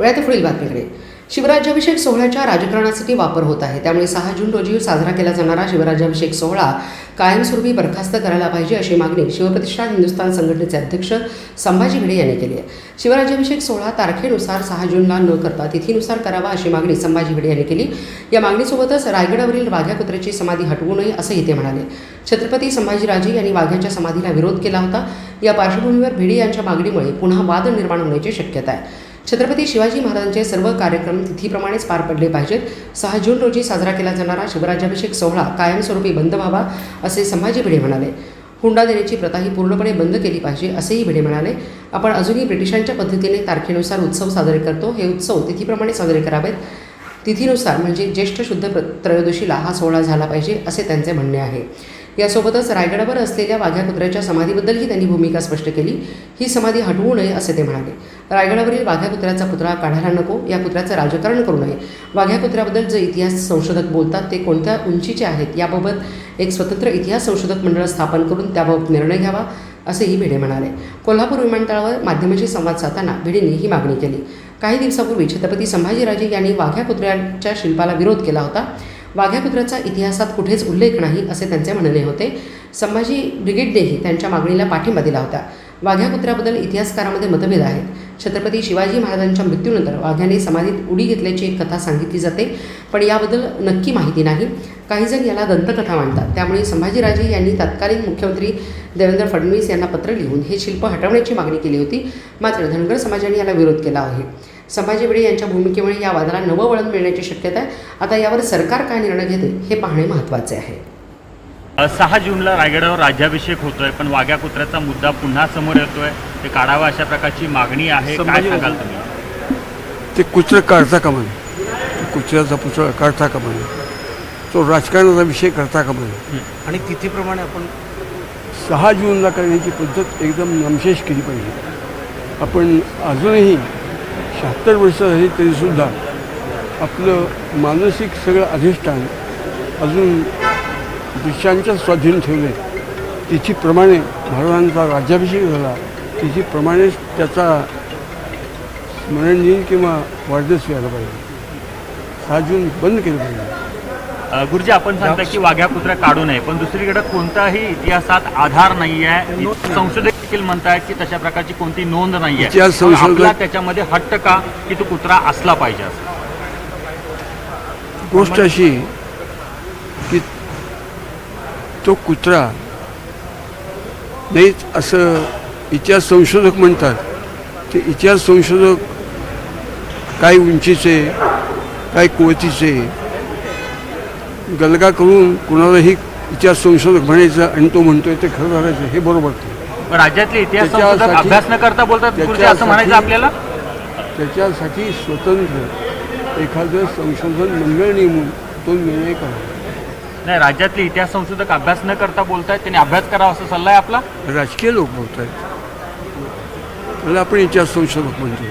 वळ्यात पुढील बातमीकडे शिवराज्याभिषेक सोहळ्याच्या राजकारणासाठी वापर होत आहे. त्यामुळे सहा जून रोजी साजरा केला जाणारा शिवराज्याभिषेक सोहळा कायमस्वरूपी बरखास्त करायला पाहिजे अशी मागणी शिवप्रतिष्ठान हिंदुस्थान संघटनेचे अध्यक्ष संभाजी भिडे यांनी केली आहे. शिवराज्याभिषेक सोहळा तारखेनुसार सहा जूनला न करता तिथीनुसार करावा अशी मागणी संभाजी भिडे यांनी केली. या मागणीसोबतच रायगडावरील वाघ्या कुत्र्याची समाधी हटवू नये असंही ते म्हणाले. छत्रपती संभाजीराजे यांनी वाघ्याच्या समाधीला विरोध केला होता. या पार्श्वभूमीवर भिडे यांच्या मागणीमुळे पुन्हा वाद निर्माण होण्याची शक्यता आहे. छत्रपती शिवाजी महाराजांचे सर्व कार्यक्रम तिथीप्रमाणेच पार पडले पाहिजेत. सहा जून रोजी साजरा केला जाणारा शिवराज्याभिषेक सोहळा कायमस्वरूपी बंद व्हावा असे संभाजी भिडे म्हणाले. हुंडा देण्याची प्रथा ही पूर्णपणे बंद केली पाहिजे असेही भिडे म्हणाले. आपण अजूनही ब्रिटिशांच्या पद्धतीने तारखेनुसार उत्सव साजरे करतो. हे उत्सव तिथीप्रमाणे साजरे करावेत. तिथीनुसार म्हणजे ज्येष्ठ शुद्ध प्र त्रयोदशीला हा सोहळा झाला पाहिजे असे त्यांचे म्हणणे आहे. यासोबतच रायगडावर असलेल्या वाघ्या कुत्र्याच्या समाधीबद्दलही त्यांनी भूमिका स्पष्ट केली. ही समाधी हटवू नये असे ते म्हणाले. रायगडावरील वाघ्या कुत्र्याचा पुतळा काढायला नको या कुत्र्याचं राजकारण करू नये. वाघ्या कुत्र्याबद्दल जे इतिहास संशोधक बोलतात ते कोणत्या उंचीचे आहेत याबाबत एक स्वतंत्र इतिहास संशोधक मंडळ स्थापन करून त्याबाबत निर्णय घ्यावा असेही भिडे म्हणाले. कोल्हापूर विमानतळावर माध्यमांशी संवाद साधताना भिडेंनी ही मागणी केली. काही दिवसापूर्वी छत्रपती संभाजीराजे यांनी वाघ्या कुत्र्याच्या शिल्पाला विरोध केला होता. वाघ्यापुत्राचा इतिहासात कुठेच उल्लेख नाही असे त्यांचे म्हणणे होते. संभाजी ब्रिगेडनेही त्यांच्या मागणीला पाठिंबा दिला होता. वाघ्यापुत्राबद्दल इतिहासकारामध्ये मतभेद आहेत. छत्रपती शिवाजी महाराजांच्या मृत्यूनंतर वाघ्याने समाधीत उडी घेतल्याची एक कथा सांगितली जाते पण याबद्दल नक्की माहिती नाही. काहीजण याला दंतकथा मांडतात त्यामुळे संभाजीराजे यांनी तत्कालीन मुख्यमंत्री देवेंद्र फडणवीस यांना पत्र लिहून हे शिल्प हटवण्याची मागणी केली होती. मात्र धनगर समाजाने याला विरोध केला आहे. संभाजी भिडे यांच्या भूमिकेमुळे या वादाला नवं वळण मिळण्याची शक्यता आहे. आता यावर सरकार काय निर्णय घेते हे पाहणे महत्त्वाचे आहे. सहा जूनला रायगडावर राज्याभिषेक होतोय पण वाघ्या कुत्र्याचा मुद्दा पुन्हा समोर येतोय. ते काढावा अशा प्रकारची मागणी आहे काय सांगाल तुम्ही? ते कुत्रं काढता नये ते कुत्र्याचा पुतळा काढता कामा नये तो राजकारणाचा विषय करता कामा नये आणि तिथीप्रमाणे आपण सहा जूनला करण्याची पद्धत एकदम नामशेष केली पाहिजे. आपण अजूनही शहात्तर वर्ष झाली तरीसुद्धा आपलं मानसिक सगळं अधिष्ठान अजून ब्रिटिशांच्या स्वाधीन ठेवले तिथीप्रमाणे महाराजांचा राज्याभिषेक झाला तिथीप्रमाणेच त्याचा स्मरण किंवा वाढदिवस यायला पाहिजे. हा जून बंद केलं पाहिजे. गुरुजी आपण सांगता की वाघ्या कुत्र्या काढू नये पण दुसरीकडे कोणताही इतिहासात आधार नाहीये संशोधक देखील म्हणतायत की तशा प्रकारची कोणती नोंद संशोधक- आपला त्याच्यामध्ये हट्ट का की तो कुत्रा असला पाहिजे गोष्ट अशी की तो कुत्रा नाहीच असं इतिहास संशोधक म्हणतात. ते इतिहास संशोधक काय उंचीचे काय कुवतीचे गलगा करून कुणालाही इतिहास संशोधक म्हणायचं आणि तो म्हणतोय ते खरं धरायचं हे बरोबर राज्यातले इतिहास त्याच्यासाठी- अभ्यास न करता बोलतात गुरुजी असं म्हणायचं आपल्याला? त्याच्यासाठी स्वतंत्र एखादं संशोधन मंडळ नेमून तो निर्णय करा नाही राज्यातले इतिहास संशोधक अभ्यास न करता बोलतायत त्यांनी अभ्यास करावा असा सल्ला आहे आपला? राजकीय लोक बोलत आहेत त्याला आपण इतिहास संशोधक म्हणतो.